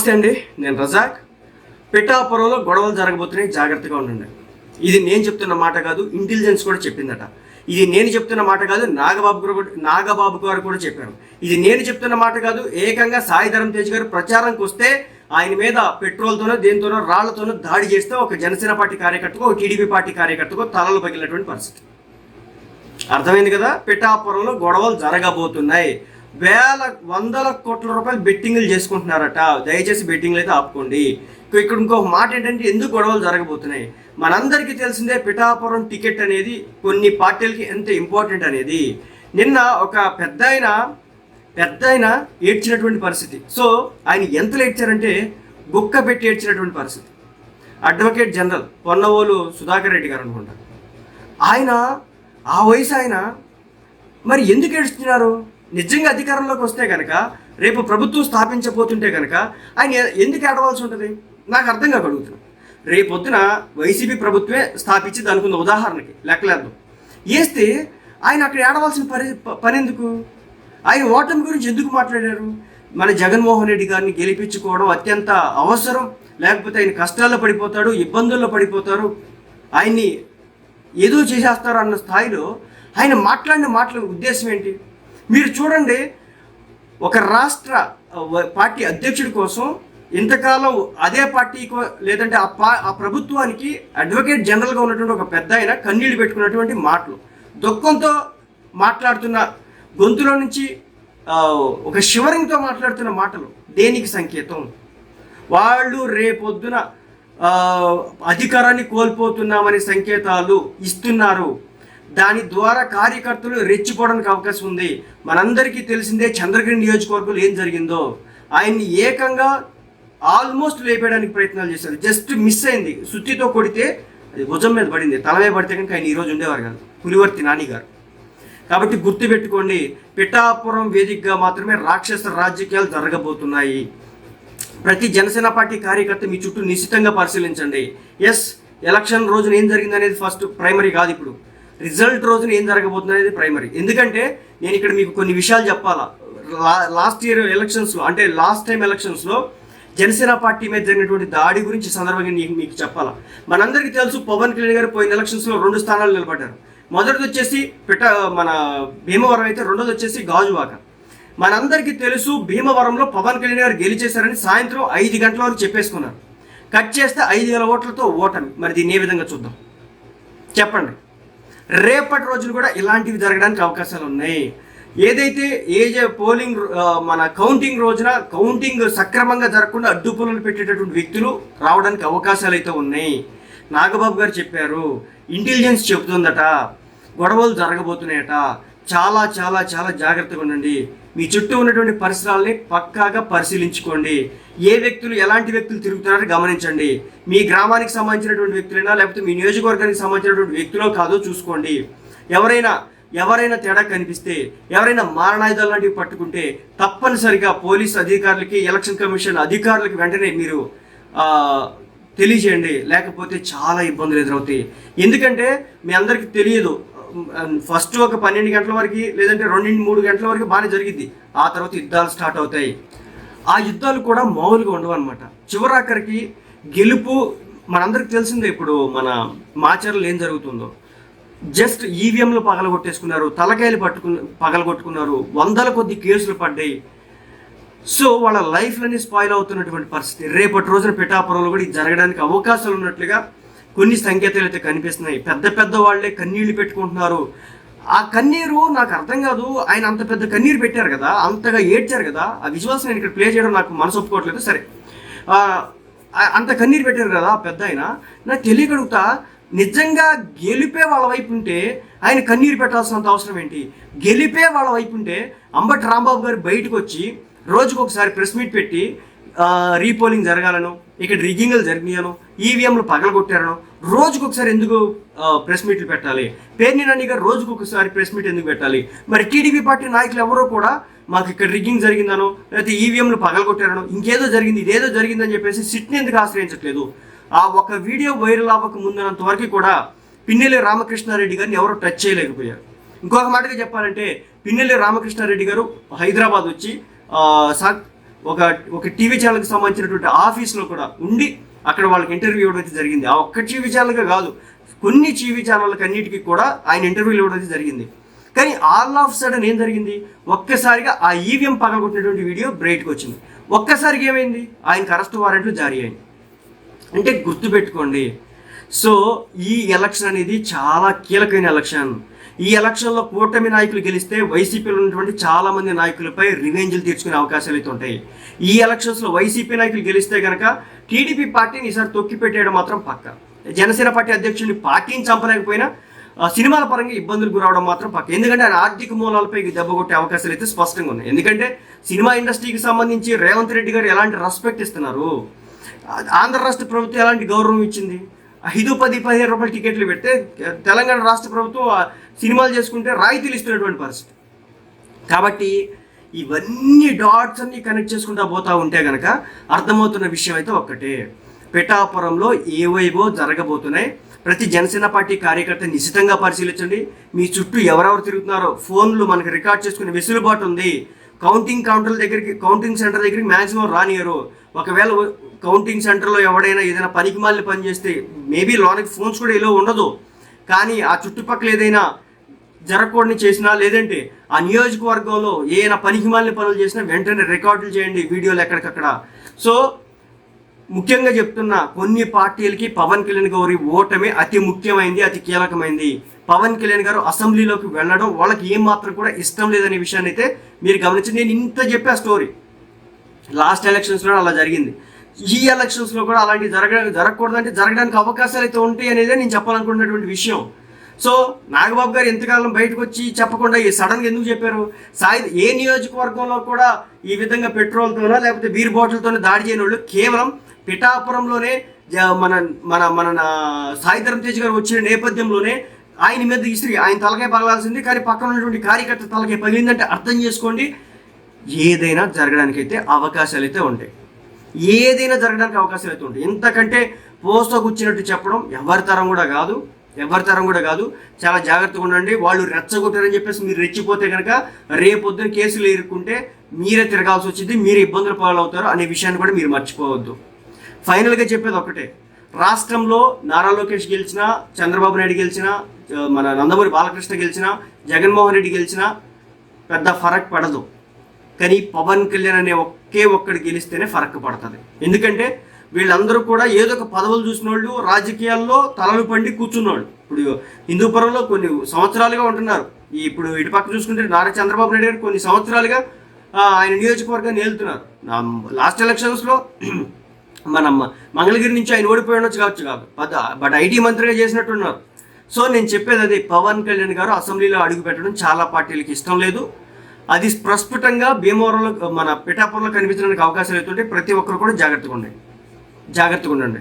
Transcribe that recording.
నమస్తే అండి నేను రజాక్. పిఠాపురంలో గొడవలు జరగబోతున్నాయి జాగ్రత్తగా ఉండండి. ఇది నేను చెప్తున్న మాట కాదు ఇంటెలిజెన్స్ కూడా చెప్పిందట. ఇది నేను చెప్తున్న మాట కాదు నాగబాబు గారు నాగబాబు గారు కూడా చెప్పారు. ఇది నేను చెప్తున్న మాట కాదు ఏకంగా సాయిధరం తేజ్ గారు ప్రచారంకి వస్తే ఆయన మీద పెట్రోల్తోనో దేనితోనో రాళ్ళతోనో దాడి చేస్తే ఒక జనసేన పార్టీ కార్యకర్తకు ఒక టీడీపీ పార్టీ కార్యకర్తకు తలలు పగిలినటువంటి పరిస్థితి. అర్థమైంది కదా? పిఠాపురంలో గొడవలు జరగబోతున్నాయి. వేల వందల కోట్ల రూపాయలు బెట్టింగ్లు చేసుకుంటున్నారట. దయచేసి బెట్టింగ్లు అయితే ఆపుకోండి. ఇక్కడ ఇంకొక మాట ఏంటంటే ఎందుకు గొడవలు జరగబోతున్నాయి? మనందరికీ తెలిసిందే పిఠాపురం టికెట్ అనేది కొన్ని పార్టీలకి ఎంత ఇంపార్టెంట్ అనేది. నిన్న ఒక పెద్ద ఆయన పెద్ద ఆయన ఏడ్చినటువంటి పరిస్థితి. సో ఆయన ఎంత ఏడ్చారంటే బుక్క పెట్టి ఏడ్చినటువంటి పరిస్థితి. అడ్వకేట్ జనరల్ పొన్నవోలు సుధాకర్ రెడ్డి గారు అనుకుంటా. ఆయన ఆ వయసు ఆయన మరి ఎందుకు ఏడుస్తున్నారు? నిజంగా అధికారంలోకి వస్తే కనుక రేపు ప్రభుత్వం స్థాపించబోతుంటే కనుక ఆయన ఎందుకు ఏడవలసి ఉంటుంది? నాకు అర్థం కాక రేపొద్దున వైసీపీ ప్రభుత్వమే స్థాపించింది అనుకున్న ఉదాహరణకి లెక్కలేదు వేస్తే ఆయన అక్కడ ఏడవలసిన పని ప- పని ఎందుకు ఆయన ఓటమి గురించి ఎందుకు మాట్లాడారు? మన జగన్మోహన్ రెడ్డి గారిని గెలిపించుకోవడం అత్యంత అవసరం లేకపోతే ఆయన కష్టాల్లో పడిపోతాడు ఇబ్బందుల్లో పడిపోతారు. ఆయన్ని ఏదో చేసేస్తారు అన్న స్థాయిలో ఆయన మాట్లాడిన మాటల ఉద్దేశం ఏంటి? మీరు చూడండి ఒక రాష్ట్ర పార్టీ అధ్యక్షుడి కోసం ఇంతకాలం అదే పార్టీకో లేదంటే ఆ పా ఆ ప్రభుత్వానికి అడ్వకేట్ జనరల్గా ఉన్నటువంటి ఒక పెద్ద ఆయన కన్నీళ్ళు పెట్టుకున్నటువంటి మాటలు. దుఃఖంతో మాట్లాడుతున్న గొంతులో నుంచి ఒక షివరింగ్తో మాట్లాడుతున్న మాటలు. దేనికి సంకేతం? వాళ్ళు రేపొద్దున అధికారాన్ని కోల్పోతున్నామనే సంకేతాలు ఇస్తున్నారు. దాని ద్వారా కార్యకర్తలు రెచ్చిపోవడానికి అవకాశం ఉంది. మనందరికీ తెలిసిందే చంద్రగిరి నియోజకవర్గంలో ఏం జరిగిందో. ఆయన్ని ఏకంగా ఆల్మోస్ట్ లేపేయడానికి ప్రయత్నాలు చేశారు. జస్ట్ మిస్ అయింది. సుత్తితో కొడితే అది భుజం మీద పడింది. తల మీద పడితే కనుక ఆయన ఈరోజు ఉండేవారు కాదు. పులివర్తి నాని గారు. కాబట్టి గుర్తుపెట్టుకోండి పిఠాపురం వేదికగా మాత్రమే రాక్షస రాజకీయాలు జరగబోతున్నాయి. ప్రతి జనసేన పార్టీ కార్యకర్త మీ చుట్టూ నిశ్చితంగా పరిశీలించండి. ఎస్ ఎలక్షన్ రోజున ఏం జరిగిందనేది ఫస్ట్ ప్రైమరీ కాదు ఇప్పుడు. రిజల్ట్ రోజున ఏం జరగబోతుంది అనేది ప్రైమరీ. ఎందుకంటే నేను ఇక్కడ మీకు కొన్ని విషయాలు చెప్పాలా. లా- లాస్ట్ ఇయర్ ఎలక్షన్స్లో అంటే లాస్ట్ టైం ఎలక్షన్స్లో జనసేన పార్టీ మీద జరిగినటువంటి దాడి గురించి సందర్భంగా నేను మీకు చెప్పాలా. మనందరికీ తెలుసు పవన్ కళ్యాణ్ గారు పోయిన ఎలక్షన్స్లో రెండు స్థానాలు నిలబడ్డారు. మొదటిది వచ్చేసి పిట మన భీమవరం అయితే రెండోది వచ్చేసి గాజువాక. మనందరికీ తెలుసు భీమవరంలో పవన్ కళ్యాణ్ గారు గెలిచేశారని సాయంత్రం ఐదు గంటల వరకు చెప్పేసుకున్నారు. కట్ చేస్తే ఐదు వేల ఓట్లతో ఓటమి. మరి దీన్ని ఏ విధంగా చూద్దాం? చెప్పండి. రేపటి రోజులు కూడా ఇలాంటివి జరగడానికి అవకాశాలు ఉన్నాయి. ఏదైతే ఏజ్ పోలింగ్ మన కౌంటింగ్ రోజున కౌంటింగ్ సక్రమంగా జరగకుండా అడ్డుపులను పెట్టేటటువంటి వ్యక్తులు రావడానికి అవకాశాలు అయితే ఉన్నాయి. నాగబాబు గారు చెప్పారు ఇంటెలిజెన్స్ చెబుతుందట గొడవలు జరగబోతున్నాయట. చాలా చాలా చాలా జాగ్రత్తగా ఉండండి. మీ చుట్టూ ఉన్నటువంటి పరిసరాలని పక్కాగా పరిశీలించుకోండి. ఏ వ్యక్తులు ఎలాంటి వ్యక్తులు తిరుగుతున్నారో గమనించండి. మీ గ్రామానికి సంబంధించినటువంటి వ్యక్తులైనా లేకపోతే మీ నియోజకవర్గానికి సంబంధించినటువంటి వ్యక్తులో కాదో చూసుకోండి. ఎవరైనా ఎవరైనా తేడా కనిపిస్తే ఎవరైనా మారణాయుధాలు లాంటివి పట్టుకుంటే తప్పనిసరిగా పోలీస్ అధికారులకి ఎలక్షన్ కమిషన్ అధికారులకి వెంటనే మీరు తెలియజేయండి. లేకపోతే చాలా ఇబ్బందులు ఎదురవుతాయి. ఎందుకంటే మీ అందరికీ తెలియదు ఫస్ట్ ఒక పన్నెండు గంటల వరకు లేదంటే రెండు మూడు గంటల వరకు బాగానే జరిగింది ఆ తర్వాత యుద్ధాలు స్టార్ట్ అవుతాయి. ఆ యుద్ధాలు కూడా మామూలుగా ఉండవు అనమాట చివరాఖరికి గెలుపు మనందరికి తెలిసిందే ఇప్పుడు మన మాచర్లు ఏం జరుగుతుందో. జస్ట్ ఈవీఎంలు పగలగొట్టేసుకున్నారు తలకాయలు పట్టుకుని పగలగొట్టుకున్నారు వందల కొద్ది కేసులు పడ్డాయి. సో వాళ్ళ లైఫ్లన్నీ స్పాయిల్ అవుతున్నటువంటి పరిస్థితి. రేపటి రోజున పిఠాపురంలో కూడా ఇది జరగడానికి అవకాశాలు ఉన్నట్లుగా కొన్ని సంకేతాలు అయితే కనిపిస్తున్నాయి. పెద్ద పెద్ద వాళ్ళే కన్నీళ్ళు పెట్టుకుంటున్నారు. ఆ కన్నీరు నాకు అర్థం కాదు. ఆయన అంత పెద్ద కన్నీరు పెట్టారు కదా అంతగా ఏడ్చారు కదా ఆ విశ్వాసం నేను ఇక్కడ ప్లే చేయడం నాకు మనసు ఒప్పుకోవట్లేదు సరే అంత కన్నీరు పెట్టారు కదా ఆ పెద్ద ఆయన. నాకు తెలియగలుగుతా నిజంగా గెలిపే వాళ్ళ వైపు ఉంటే ఆయన కన్నీరు పెట్టాల్సినంత అవసరం ఏంటి? గెలిపే వాళ్ళ వైపు ఉంటే అంబటి రాంబాబు గారు బయటకు వచ్చి రోజుకొకసారి ప్రెస్ మీట్ పెట్టి రీపోలింగ్ జరగాలను ఇక్కడ రిగ్గింగ్లు జరిగినాయను ఈవీఎంలు పగలగొట్టారను రోజుకు ఒకసారి ఎందుకు ప్రెస్ మీట్లు పెట్టాలి? పేర్ని నాని గారు రోజుకు ఒకసారి ప్రెస్ మీట్ ఎందుకు పెట్టాలి? మరి టీడీపీ పార్టీ నాయకులు ఎవరో కూడా మాకు ఇక్కడ రిగ్గింగ్ జరిగిందనో లేకపోతే ఈవీఎంలు పగలగొట్టారనో ఇంకేదో జరిగింది ఇదేదో జరిగిందని చెప్పేసి సిట్ని ఎందుకు ఆశ్రయించట్లేదు? ఆ ఒక వీడియో వైరల్ అవ్వక ముందున్నంత వరకు కూడా పిన్నెల్లి రామకృష్ణారెడ్డి గారిని ఎవరు టచ్ చేయలేకపోయారు. ఇంకొక మాటగా చెప్పాలంటే పిన్నెల్లి రామకృష్ణారెడ్డి గారు హైదరాబాద్ వచ్చి ఒక ఒక టీవీ ఛానల్కి సంబంధించినటువంటి ఆఫీస్లో కూడా ఉండి అక్కడ వాళ్ళకి ఇంటర్వ్యూ ఇవ్వడం అయితే జరిగింది. ఆ ఒక్క టీవీ ఛానల్గా కాదు కొన్ని టీవీ ఛానళ్ళకి అన్నిటికీ కూడా ఆయన ఇంటర్వ్యూలు ఇవ్వడం అయితే జరిగింది. కానీ ఆల్ ఆఫ్ సడన్ ఏం జరిగింది? ఒక్కసారిగా ఆ ఈవీఎం పగలగొట్టినటువంటి వీడియో బ్రైట్కి వచ్చింది. ఒక్కసారిగా ఏమైంది? ఆయనకు అరెస్ట్ వారెంట్లు జారీ అయింది అంటే గుర్తుపెట్టుకోండి సో ఈ ఎలక్షన్ అనేది చాలా కీలకమైన ఎలక్షన్. ఈ ఎలక్షన్లో కూటమి నాయకులు గెలిస్తే వైసీపీలో ఉన్నటువంటి చాలా మంది నాయకులపై రివెంజ్లు తీర్చుకునే అవకాశాలు అయితే ఉంటాయి. ఈ ఎలక్షన్స్లో వైసీపీ నాయకులు గెలిస్తే కనుక టీడీపీ పార్టీని ఈసారి తొక్కి పెట్టేయడం మాత్రం పక్క. జనసేన పార్టీ అధ్యక్షుడిని పార్టీని చంపలేకపోయినా సినిమాల పరంగా ఇబ్బందులు గురవడం మాత్రం పక్క. ఎందుకంటే ఆయన ఆర్థిక మూలాలపై దెబ్బ కొట్టే అవకాశాలు అయితే స్పష్టంగా ఉన్నాయి. ఎందుకంటే సినిమా ఇండస్ట్రీకి సంబంధించి రేవంత్ రెడ్డి గారు ఎలాంటి రెస్పెక్ట్ ఇస్తున్నారు? ఆంధ్ర రాష్ట్ర ప్రభుత్వం ఎలాంటి గౌరవం ఇచ్చింది? ఐదు పది పదిహేను రూపాయల టికెట్లు పెడితే తెలంగాణ రాష్ట్ర ప్రభుత్వం సినిమాలు చేసుకుంటే రాయితీలు ఇస్తున్నటువంటి పరిస్థితి. కాబట్టి ఇవన్నీ డాట్స్ అన్ని కనెక్ట్ చేసుకుంటా పోతా ఉంటే కనుక అర్థమవుతున్న విషయం అయితే ఒక్కటే. పిఠాపురంలో ఏవైవో జరగబోతున్నాయి. ప్రతి జనసేన పార్టీ కార్యకర్త నిశ్చితంగా పరిశీలించండి. మీ చుట్టూ ఎవరెవరు తిరుగుతున్నారో ఫోన్లు మనకి రికార్డ్ చేసుకునే వెసులుబాటు ఉంది. కౌంటింగ్ కౌంటర్ల దగ్గరికి కౌంటింగ్ సెంటర్ దగ్గరికి మ్యాక్సిమం రానియరు. ఒకవేళ కౌంటింగ్ సెంటర్లో ఎవడైనా ఏదైనా పనికి మాలిన పని చేస్తే మేబీ లోనికి ఫోన్స్ కూడా ఇలా ఉండదు. కానీ ఆ చుట్టుపక్కల ఏదైనా జరగకూడని చేసినా లేదంటే ఆ నియోజకవర్గంలో ఏదైనా పనికిమాలిన పనులు చేసినా వెంటనే రికార్డులు చేయండి వీడియోలు ఎక్కడికక్కడ. సో ముఖ్యంగా చెప్తున్న కొన్ని పార్టీలకి పవన్ కళ్యాణ్ గారి ఓటమే అతి ముఖ్యమైంది అతి కీలకమైంది. పవన్ కళ్యాణ్ గారు అసెంబ్లీలోకి వెళ్ళడం వాళ్ళకి ఏం మాత్రం కూడా ఇష్టం లేదనే విషయాన్ని అయితే మీరు గమనించి నేను ఇంత చెప్పా స్టోరీ లాస్ట్ ఎలక్షన్స్లో అలా జరిగింది. ఈ ఎలక్షన్స్లో కూడా అలాంటివి జరగ జరగకూడదంటే జరగడానికి అవకాశాలు అయితే ఉంటాయి అనేదే నేను చెప్పాలనుకున్నటువంటి విషయం. సో నాగబాబు గారు ఎంతకాలం బయటకు వచ్చి చెప్పకుండా ఈ సడన్గా ఎందుకు చెప్పారు? సాయి ఏ నియోజకవర్గంలో కూడా ఈ విధంగా పెట్రోల్తోనో లేకపోతే బీర్ బాటిల్తోనో దాడి చేయని వాళ్ళు కేవలం పిఠాపురంలోనే మన మన మన నా- సాయి తేజ్ గారు వచ్చిన నేపథ్యంలోనే ఆయన మీద ఇస్త్రీ ఆయన తలకాయ పగలాల్సింది. కానీ పక్కన ఉన్నటువంటి కార్యకర్త తలకాయ పగిలిందంటే అర్థం చేసుకోండి. ఏదైనా జరగడానికైతే అవకాశాలు అయితే ఉంటాయి. ఏదైనా జరగడానికి అవకాశం అయితే ఉంటుంది ఇంతకంటే పోస్తో కూర్చున్నట్టు చెప్పడం ఎవరి తరం కూడా కాదు ఎవరి తరం కూడా కాదు. చాలా జాగ్రత్తగా ఉండండి. వాళ్ళు రెచ్చగొట్టారని చెప్పేసి మీరు రెచ్చిపోతే కనుక రేపొద్దున కేసులు ఎదుర్కొంటే మీరే తిరగాల్సి వచ్చింది మీరు ఇబ్బందులు పాలవుతారు అనే విషయాన్ని కూడా మీరు మర్చిపోవద్దు. ఫైనల్గా చెప్పేది ఒకటే. రాష్ట్రంలో నారా లోకేష్ గెలిచినా చంద్రబాబు నాయుడు గెలిచినా మన నందమూరి బాలకృష్ణ గెలిచినా జగన్మోహన్ రెడ్డి గెలిచిన పెద్ద ఫరక్ పడదు. కానీ పవన్ కళ్యాణ్ అనే ఒకే ఒక్కడు గెలిస్తేనే ఫరక్ పడుతుంది. ఎందుకంటే వీళ్ళందరూ కూడా ఏదో ఒక పదవులు చూసిన వాళ్ళు రాజకీయాల్లో తలలు పండి కూర్చున్నాడు ఇప్పుడు హిందూపురంలో కొన్ని సంవత్సరాలుగా ఉంటున్నారు. ఈ ఇప్పుడు ఇటు పక్క చూసుకుంటే నారా చంద్రబాబు నాయుడు గారు కొన్ని సంవత్సరాలుగా ఆయన నియోజకవర్గాన్ని ఏలుతున్నారు. లాస్ట్ ఎలక్షన్స్లో మన మంగళగిరి నుంచి ఆయన ఓడిపోయి ఉండొచ్చు కావచ్చు కాదు. బట్ బట్ ఐటీ మంత్రిగా చేసినట్టున్నారు. సో నేను చెప్పేది అదే పవన్ కళ్యాణ్ గారు అసెంబ్లీలో అడుగు పెట్టడం చాలా పార్టీలకి ఇష్టం లేదు. అది ప్రస్ఫుటంగా భీమవరంలో మన పిఠాపురంలో కనిపించడానికి అవకాశాలు అవుతుంటే ప్రతి ఒక్కరు కూడా జాగ్రత్తగా ఉండండి. జాగ్రత్తగా ఉండండి.